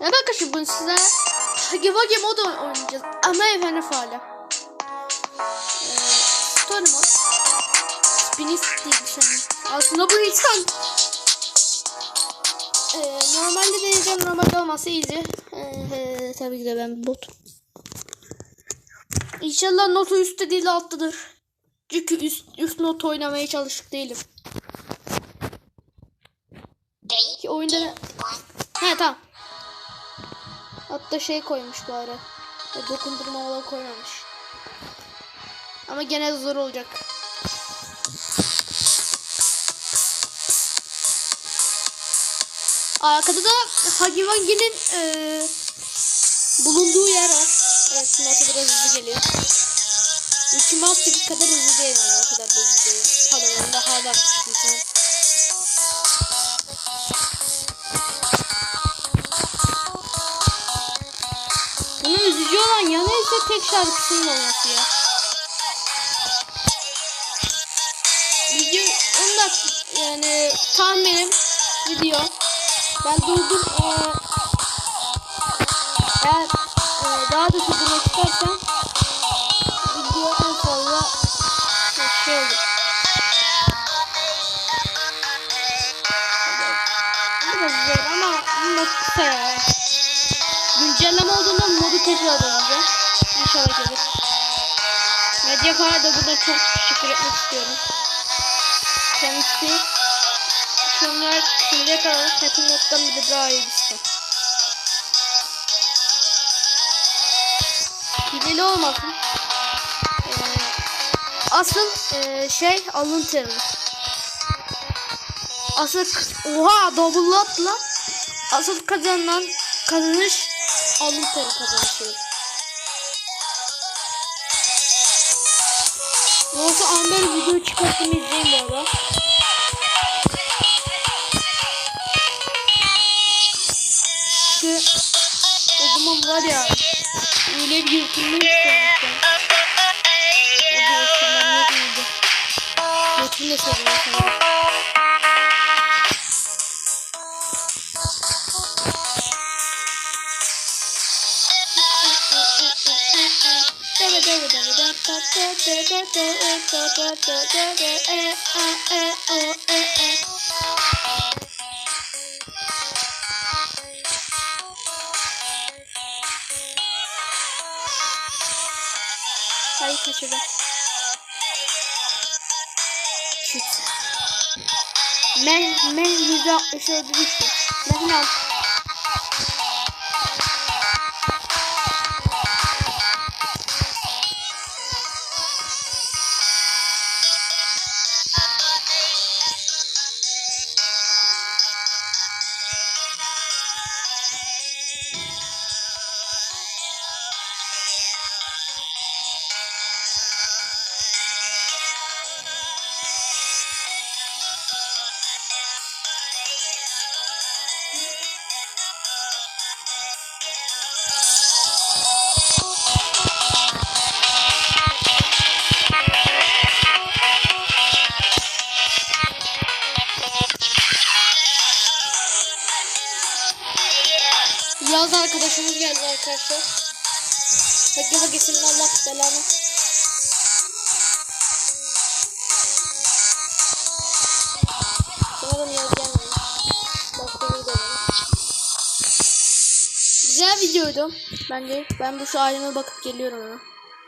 Evet arkadaşlar bugün size Hagi Wagi modu oynayacağız. Ama efendim faale. Ee, story mod. Spinis değil bir şey. Aslında bu insan. Ee, normalde deneyeceğim. Normalde olmazsa easy. Ee, tabii ki de ben bot. İnşallah notu üstte değil alttadır. Çünkü üst, üst not oynamaya çalıştık değilim. Ki oyunda... He tamam. Hatta şey koymuş bari. Dokundurma olan koymamış. Ama gene zor olacak. Arkada da Hagiwangi'nin e, bulunduğu yer var. Evet, nota biraz hızlı geliyor. Ultimate'daki kadar hızlı değil. O kadar da hızlı değil. Pardon, daha hard atmıştım ise tek şarkısının olması ya. Video 10 dakika yani tahminim video. Ben durdum eğer, eğer e, daha da durdurmak istersen video en fazla şey olur. Biraz zor ama bu kısa ya. Güncelleme olduğunda modu tekrar oynayacağım. İnşallah gelir. Mediafire da burada çok teşekkür etmek istiyorum. Kendisi şunlar şimdiye kadar Happy Mod'dan bir de daha iyi işte. Hileli olmasın. Ee, asıl e, şey alın teri. Asıl oha double atla asıl kazanan kazanış alın teri kazanışı. Yoksa Amber video çıkarttım izleyin bu arada. İşte o zaman var ya öyle bir yırtılma istemiştim. O da yırtılmam yok muydu? Yırtılma seviyorum Hayır kaçırdım. Küt. Meh, meh yüzde altmış öldürmüştü. Meh'in Yaz arkadaşımız geldi arkadaşlar. Hadi hadi senin Allah belanı. Sanırım yaz gelmemiş. Başka bir. Güzel videoydu bence. Ben bu şu halime bakıp geliyorum ona.